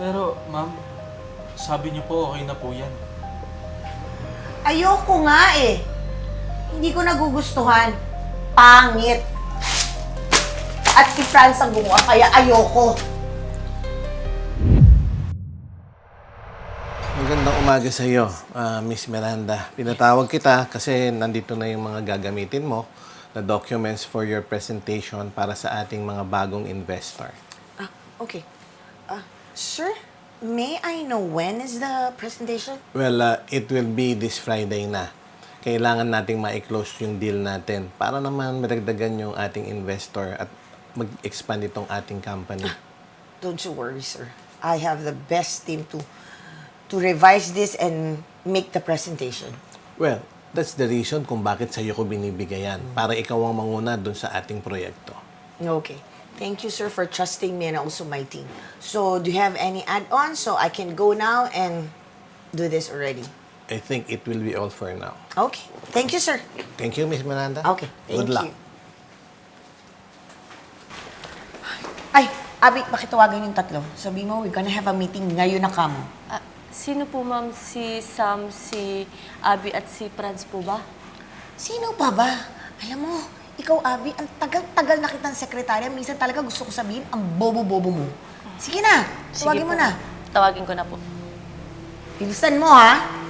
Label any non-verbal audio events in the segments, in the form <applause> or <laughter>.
Pero, ma'am, sabi niyo po okay na po yan. Ayoko nga eh. Hindi ko nagugustuhan. Pangit. At si Franz ang gumawa, kaya ayoko. Magandang umaga sa iyo, ah, Miss Miranda. Pinatawag kita kasi nandito na yung mga gagamitin mo na documents for your presentation para sa ating mga bagong investor. Ah, okay. Ah, sir, may I know when is the presentation? Well, ah, it will be this Friday na. Kailangan nating ma-close yung deal natin para naman madagdagan yung ating investor at mag-expand itong ating company. Don't you worry, sir. I have the best team to to revise this and make the presentation. Well, that's the reason kung bakit sa'yo ko binibigayan para ikaw ang manguna dun sa ating proyekto. Okay. Thank you, sir, for trusting me and also my team. So, do you have any add-ons so I can go now and do this already? I think it will be all for now. Okay. Thank you, sir. Thank you, Miss Miranda. Okay. Thank Good luck. you. Ay, Abi, pakitawagan yung tatlo. Sabi mo, we're gonna have a meeting ngayon na kamo. Ah, sino po ma'am? Si Sam, si Abby at si Franz po ba? Sino pa ba? Alam mo, ikaw, Abi, ang tagal-tagal na kitang sekretarya. Minsan talaga gusto ko sabihin, ang bobo-bobo mo. Sige na, Sige tawagin mo po. na. Tawagin ko na po. Bilisan mo, ha?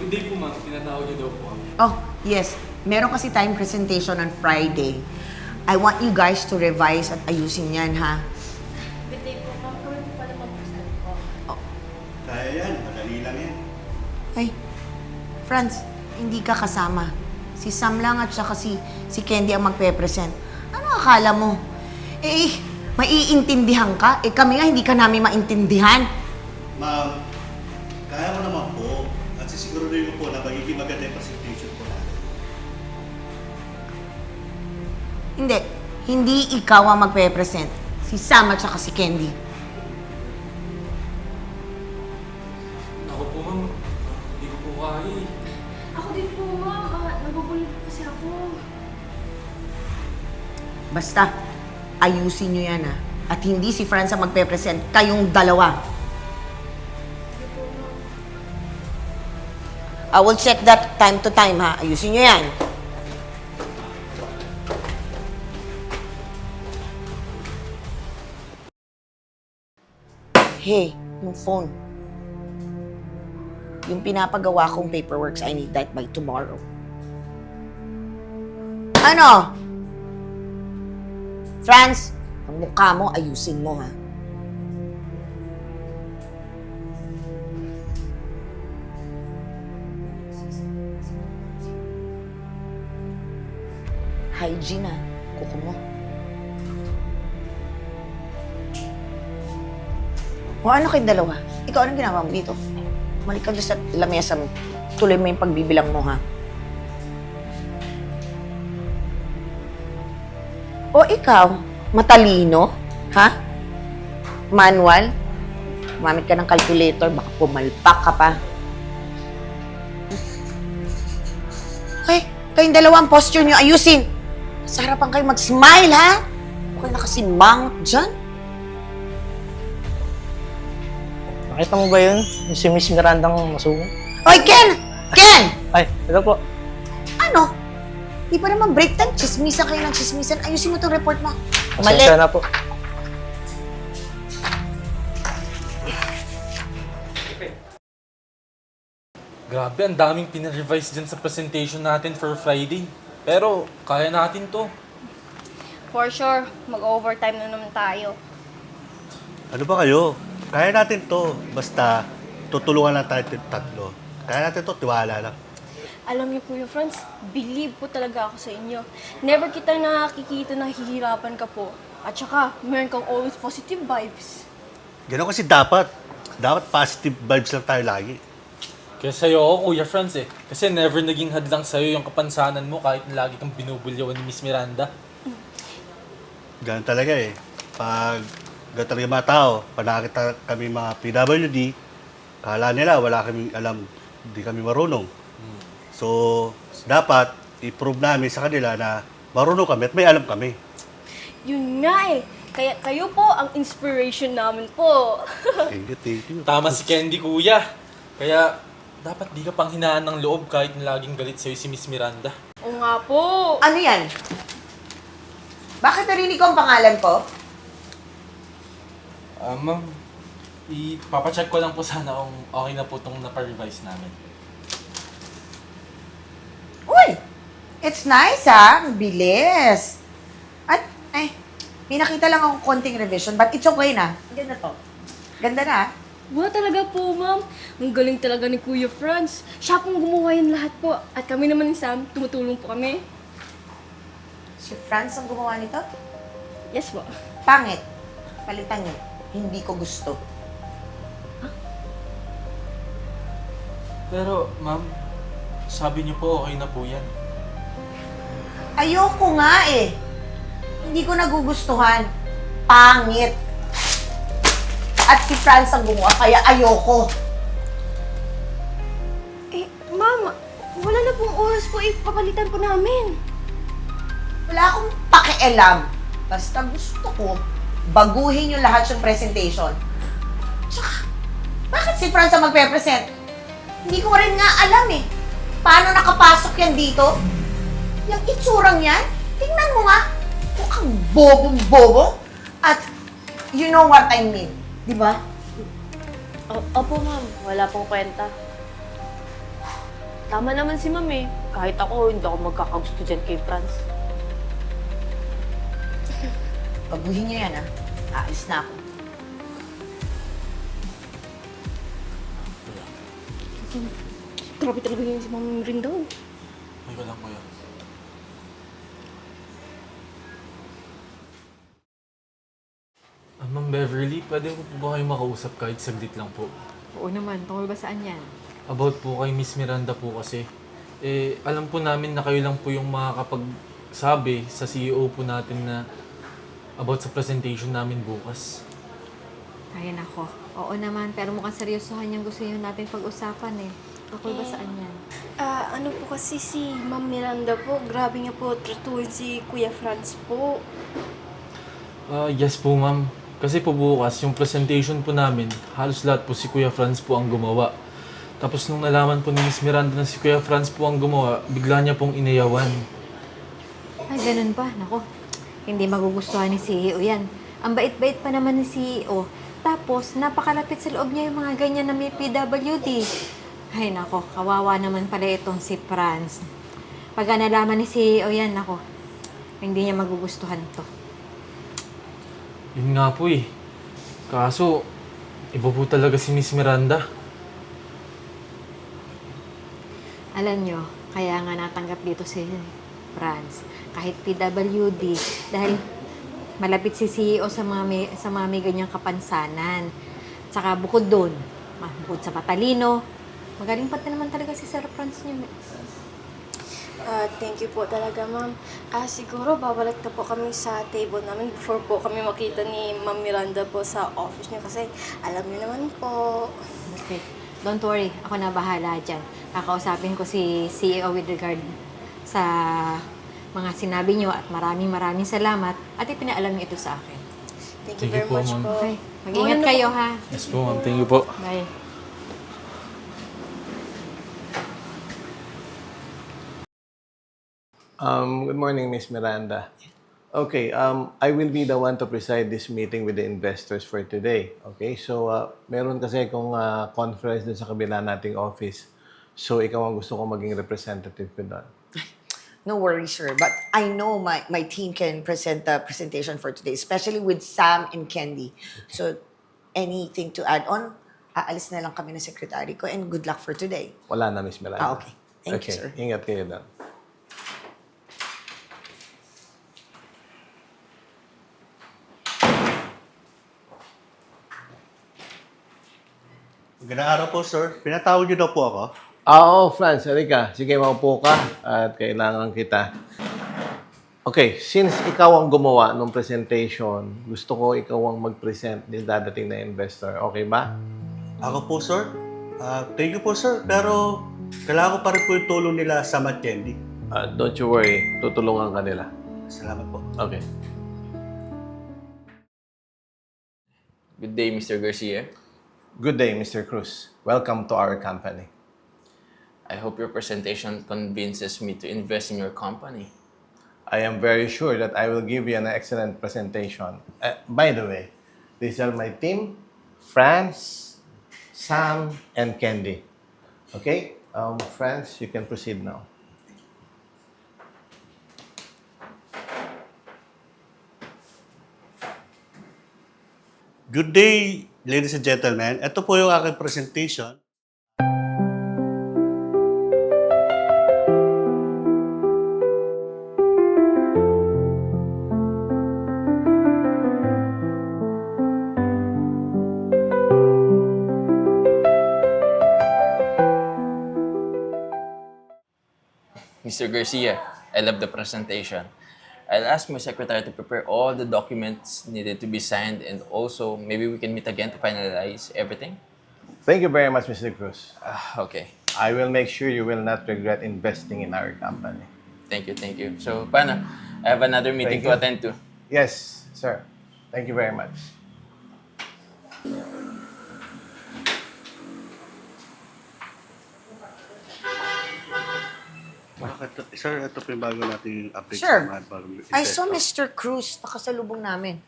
Good day po, ma'am. Tinatawag niyo daw po. Oh, yes. Meron kasi time presentation on Friday. I want you guys to revise at ayusin yan, ha? Ay, Franz, hindi ka kasama. Si Sam lang at saka si, si Candy ang magpe-present. Ano akala mo? Eh, maiintindihan ka? Eh, kami nga hindi ka namin maintindihan. Ma'am, kaya mo naman po. At sisiguraduhin ko po na magiging maganda yung presentation po natin. Hindi. Hindi ikaw ang magpe-present. Si Sam at saka si Candy. Eh. Ako din po, ma'am. Uh, nabubulol kasi ako. Basta, ayusin nyo yan, ha? At hindi si Franz ang magpe-present. Kayong dalawa. I will check that time to time, ha? Ayusin nyo yan. Hey, yung phone. Yung pinapagawa kong paperworks, I need that by tomorrow. Ano? Franz, ang mukha mo, ayusin mo, ha? Hygiene, ha? Kuko mo. O ano kayong dalawa? Ikaw, anong ginawa mo dito? Malik ka dyan sa lamesa mo. Tuloy mo yung pagbibilang mo, ha? O ikaw, matalino? Ha? Manual? Gumamit ka ng calculator, baka pumalpak ka pa. Ay, kayong dalawang posture niyo ayusin. Sa harapan kayo mag-smile, ha? Okay na kasi mangot dyan. Nakita mo ba yun? Yung si Miss Mirandang masuko? Oy, Ken! Ken! Ay, ito po. Ano? Di pa naman break time. Chismisan kayo ng chismisan. Ayusin mo itong report mo. Mali. Pasensya na po. Grabe, ang daming pinarevise dyan sa presentation natin for Friday. Pero, kaya natin to. For sure, mag-overtime na naman tayo. Ano ba kayo? Kaya natin to. Basta, tutulungan lang tayo tatlo. Kaya natin to, tiwala lang. Alam niyo, Kuya Franz, believe po talaga ako sa inyo. Never kita nakikita na hihirapan ka po. At saka, meron kang always positive vibes. Ganun kasi dapat. Dapat positive vibes lang tayo lagi. Kaya sa'yo ako, Kuya Franz eh. Kasi never naging hadlang sa'yo yung kapansanan mo kahit lagi kang binubulyawan ni Miss Miranda. Ganun talaga eh. Pag ganun mga tao, pag nakakita kami mga PWD, kala nila wala kaming alam, hindi kami marunong. So, dapat i-prove namin sa kanila na marunong kami at may alam kami. Yun nga eh. Kaya kayo po ang inspiration namin po. <laughs> Thank you, thank you. Tama si Candy, kuya. Kaya, dapat di ka pang hinaan ng loob kahit na laging galit sa'yo si Miss Miranda. Oo nga po. Ano yan? Bakit narinig ko ang pangalan ko? Ah, ma'am, ipapacheck ko lang po sana kung okay na po itong naparevise namin. Uy! It's nice ha. Ang Bilis. At, ay, may nakita lang akong konting revision, but it's okay na. Ganda to. Ganda na. Wow, talaga po, ma'am. Ang galing talaga ni Kuya Franz. Siya pong gumawa yan lahat po. At kami naman ni Sam, tumutulong po kami. Si Franz ang gumawa nito? Yes po. Pangit. Palitan niyo. Hindi ko gusto. Pero, ma'am, sabi niyo po okay na po yan. Ayoko nga eh. Hindi ko nagugustuhan. Pangit. At si Franz ang gumawa, kaya ayoko. Eh, ma'am, wala na pong oras po. Ipapalitan po namin. Wala akong pakialam. Basta gusto ko, baguhin yung lahat yung presentation. Tsaka, bakit si Franz magpe-present? Hindi ko rin nga alam eh. Paano nakapasok yan dito? Yung itsurang yan, tingnan mo nga. Mukhang bobong-bobo. At you know what I mean. Di ba? O- Opo, ma'am. Wala pong kwenta. Tama naman si ma'am eh. Kahit ako, hindi ako magkakagusto dyan kay Franz. Baguhin niyo yan ah. Aalis na ako. Grabe talaga yun si Ma'am Rinda. Ay ko lang, kuya. Ah, Ma'am Beverly, pwede ko po ba kayo makausap kahit saglit lang po? Oo naman, tungkol ba saan yan? About po kay Miss Miranda po kasi. Eh, alam po namin na kayo lang po yung makakapagsabi sa CEO po natin na about sa presentation namin bukas. Ay, nako. Oo naman, pero mukhang seryosohan yung gusto yun natin pag-usapan eh. Tungkol ba saan yan? Ah, ano po kasi si Ma'am Miranda po, grabe niya po tratuhin si Kuya Franz po. Ah, yes po ma'am. Kasi po bukas, yung presentation po namin, halos lahat po si Kuya Franz po ang gumawa. Tapos nung nalaman po ni Miss Miranda na si Kuya Franz po ang gumawa, bigla niya pong inayawan. Ay, ganun ba? Nako, hindi magugustuhan ni CEO yan. Ang bait-bait pa naman ni CEO. Tapos, napakalapit sa loob niya yung mga ganyan na may PWD. Ay, nako, kawawa naman pala itong si Franz. Pag nalaman ni CEO yan, nako, hindi niya magugustuhan to. Yun nga po eh. Kaso, iba po talaga si Miss Miranda. Alam nyo, kaya nga natanggap dito si Franz. Kahit PWD, dahil malapit si CEO sa mga may, sa mga may ganyang kapansanan. Tsaka bukod doon, ah, bukod sa patalino, magaling pa naman talaga si Sir Franz niyo. Ah, thank you po talaga, ma'am. Ah, siguro babalik na po kami sa table namin before po kami makita ni Ma'am Miranda po sa office niya kasi alam niyo naman po. Okay. Don't worry, ako na bahala dyan. Kakausapin ko si CEO with regard sa mga sinabi niyo at maraming maraming salamat at ipinaalam niyo ito sa akin. Thank Thank you you very po, much ma'am. po. Okay, mag-ingat kayo ha. Yes po ma'am, thank you po. Bye. Um, good morning, Miss Miranda. Okay, um, I will be the one to preside this meeting with the investors for today. Okay, so uh, meron kasi kung uh, conference dun sa kabila nating office. So ikaw ang gusto ko maging representative ko doon. No worries, sir. But I know my, my team can present the presentation for today, especially with Sam and Candy. So, anything to add on? Aalis na lang kami ng secretary ko and good luck for today. Wala na, Miss Miranda. Ah, okay. Thank you, sir. Ingat kayo doon. Magandang araw po, sir. Pinatawag niyo daw po ako. Ah, Oo, Franz, halika. Sige, maupo ka at kailangan kita. Okay, since ikaw ang gumawa ng presentation, gusto ko ikaw ang mag-present din dadating na investor. Okay ba? Ako po, sir. Ah, thank you po, sir. Pero Kailangan ko pa rin po yung tulong nila sa Matt Candy. Uh, don't you worry, tutulungan ka nila. Salamat po. Okay. Good day, Mr. Garcia. Good day, Mr. Cruz. Welcome to our company. I hope your presentation convinces me to invest in your company. I am very sure that I will give you an excellent presentation. Uh, by the way, these are my team, Franz, Sam, and Candy. Okay? Um, Franz, you can proceed now. Good day, ladies and gentlemen. Ito po yung aking presentation. Mr. Garcia, I love the presentation. I'll ask my secretary to prepare all the documents needed to be signed and also maybe we can meet again to finalize everything. Thank you very much, Mr. Cruz. Ah, okay. I will make sure you will not regret investing in our company. Thank you, thank you. So, paano? I have another meeting Thank to you. attend to. Yes, sir. Thank you very much. Bakit? Sir, ito po yung bago nating update Sir, sa mga bagong I saw investor. Mr. Cruz nakasalubong namin.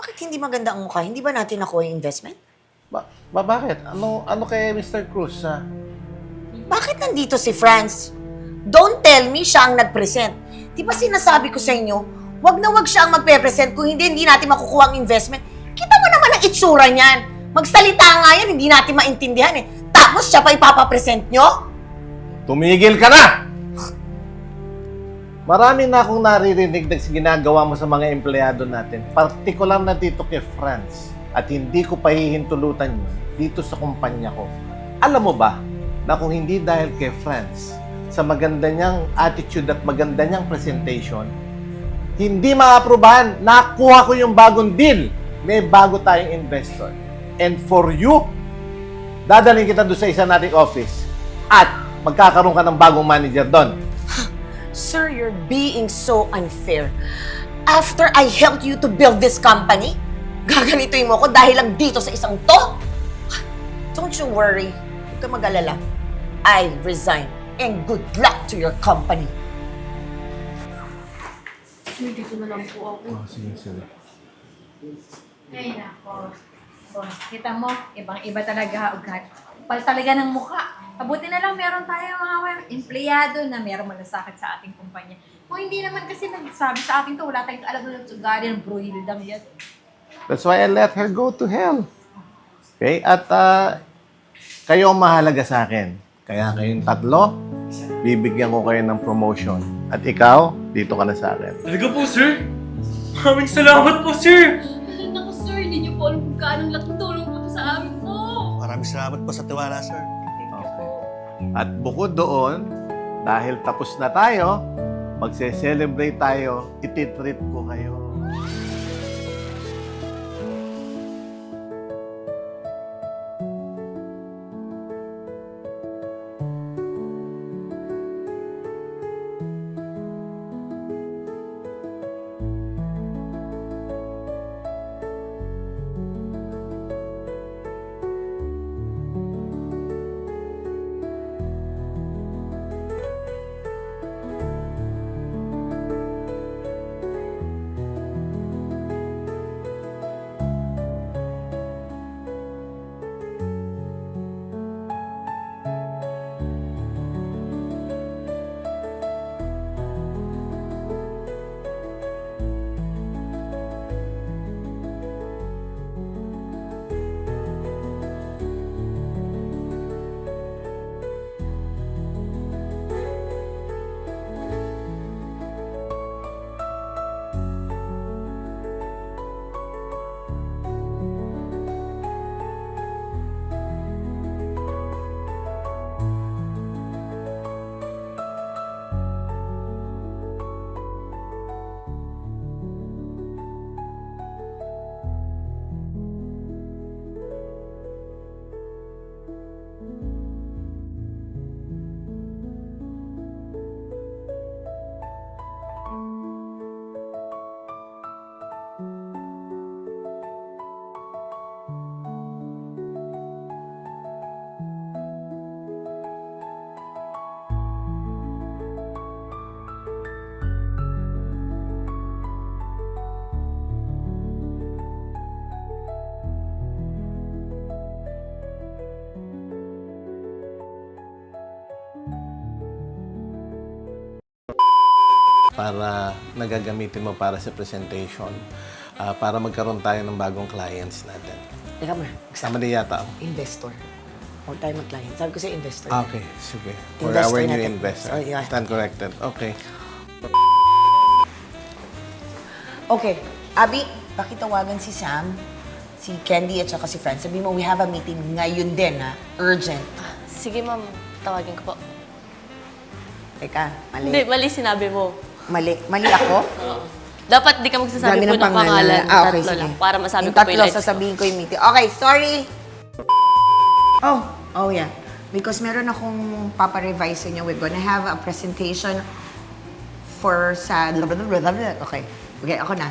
Bakit hindi maganda ang mukha? Hindi ba natin nakuha yung investment? Ba, ba bakit? Ano ano kay Mr. Cruz? ah? Bakit nandito si Franz? Don't tell me siya ang nag-present. Di ba sinasabi ko sa inyo, wag na wag siya ang magpe-present kung hindi, hindi natin makukuha ang investment. Kita mo naman ang itsura niyan. Magsalita nga yan, hindi natin maintindihan eh. Tapos siya pa ipapapresent nyo? Tumigil ka na! Marami na akong naririnig na ginagawa mo sa mga empleyado natin, partikular na dito kay Franz. At hindi ko pahihintulutan yun dito sa kumpanya ko. Alam mo ba na kung hindi dahil kay Franz, sa maganda niyang attitude at maganda niyang presentation, hindi maaprubahan. Nakuha ko yung bagong deal. May bago tayong investor. And for you, dadalhin kita doon sa isa nating office at magkakaroon ka ng bagong manager doon. Sir, you're being so unfair. After I helped you to build this company, gaganituin mo ko dahil lang dito sa isang to? Don't you worry. Huwag ka mag-alala. I resign. And good luck to your company. Sir, dito na lang po ako. sige, sige. Ay, nako. Oh, kita mo, ibang-iba talaga ugat. Pal talaga ng mukha. Mabuti na lang meron tayo mga empleyado na meron malasakit sa ating kumpanya. Kung hindi naman kasi nagsabi sa atin to, wala tayong alam na ugali ng bruhildang yan. That's why I let her go to hell. Okay? At ah, kayo ang mahalaga sa akin. Kaya kayong tatlo, bibigyan ko kayo ng promotion. At ikaw, dito ka na sa akin. Talaga po, sir? Maraming salamat po, sir! Po sa tiwala, sir. Okay. At bukod doon, dahil tapos na tayo, magse-celebrate tayo, ititreat ko kayo. Para nagagamitin mo para sa presentation ah, para magkaroon tayo ng bagong clients natin. Teka mo, Kasama din yata ako. investor. Huwag tayo mag-client. Sabi ko sa investor. Ah, okay. Sige. For Investor our new natin. investor. Oh, yeah. Stand corrected. Okay. Okay, Abby, pakitawagan si Sam, si Candy at saka si Franz. Sabi mo, we have a meeting ngayon din, ha? Urgent. Sige, ma'am. Tawagin ko po. Teka, mali. Hindi, mali sinabi mo. Mali. Mali ako? Dapat di ka magsasabi Dami po ng ng pangalan. Ah, okay, tatlo sige. lang. Para masabi yung ko po tatlo, yung ko. sasabihin ko yung meeting. Okay, sorry. Oh, oh yeah. Because meron akong paparevise sa inyo. We're gonna have a presentation for sa... Okay. Okay, ako na.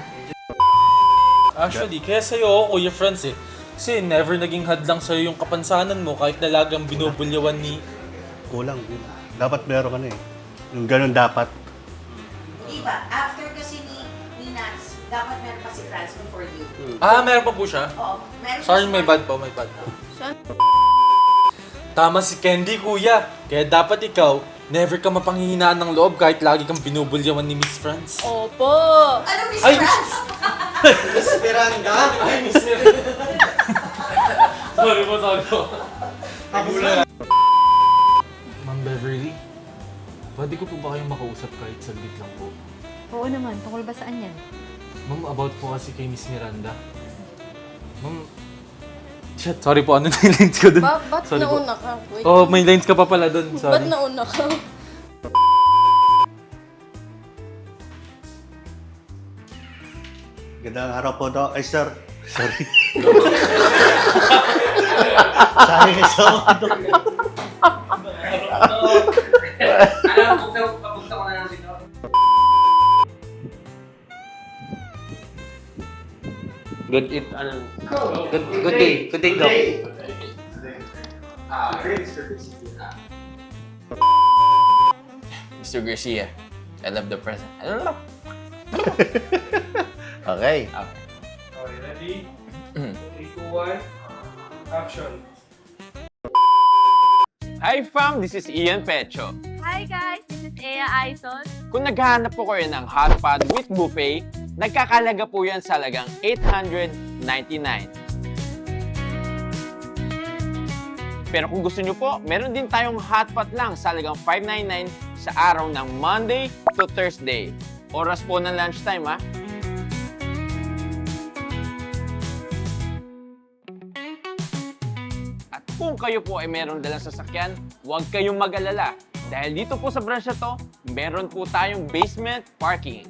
Actually, kaya sa'yo ako, Kuya Franz eh. Kasi never naging hadlang sa'yo yung kapansanan mo kahit nalagang binubulyawan ni... Kulang. Dapat meron ka na eh. Yung ganun dapat. Ba? After kasi ni, ni Nats, dapat meron pa si Franz before you. Ah, meron pa po siya? Oo. Meron Sorry, may bad po, may bad po. Tama si Candy, kuya. Kaya dapat ikaw, never ka mapanghihinaan ng loob kahit lagi kang binubulyawan ni Miss Franz. Opo! Ano, Miss Ay! Franz? Miss <laughs> Miranda? Ay, Miss Miranda. <laughs> sorry po, sorry po. Ma'am pwede ko po ba kayong makausap kahit saglit lang po? Oo naman, tungkol ba saan yan? Ma'am, about po kasi kay Miss Miranda. Ma'am, shit, sorry po, ano <laughs> na yung lines ko dun? Ba, ba't Sorry po. nauna ka? Wait, Oh, may lines ka pa pala dun, ba't sorry. nauna ka? Gandang araw po, Doc. Ay, sir. Sorry. <laughs> Sorry, so, Doc. Good it, ano, good, good day. Good day, Doc. Mr. Garcia, I love the present. I don't know. <laughs> Okay. Okay, ready? 3, 2, 1, action. Hi fam, this is Ian Pecho. Hi guys, this is Ea Aizon. Kung naghahanap po kayo ng hot pot with buffet, nagkakalaga po yan sa lagang 899. Pero kung gusto nyo po, meron din tayong hot pot lang sa lagang 599 sa araw ng Monday to Thursday. Oras po ng lunchtime ha. At kung kayo po ay meron dalang sasakyan, huwag kayong mag-alala. Dahil dito po sa branch na to, meron po tayong basement parking.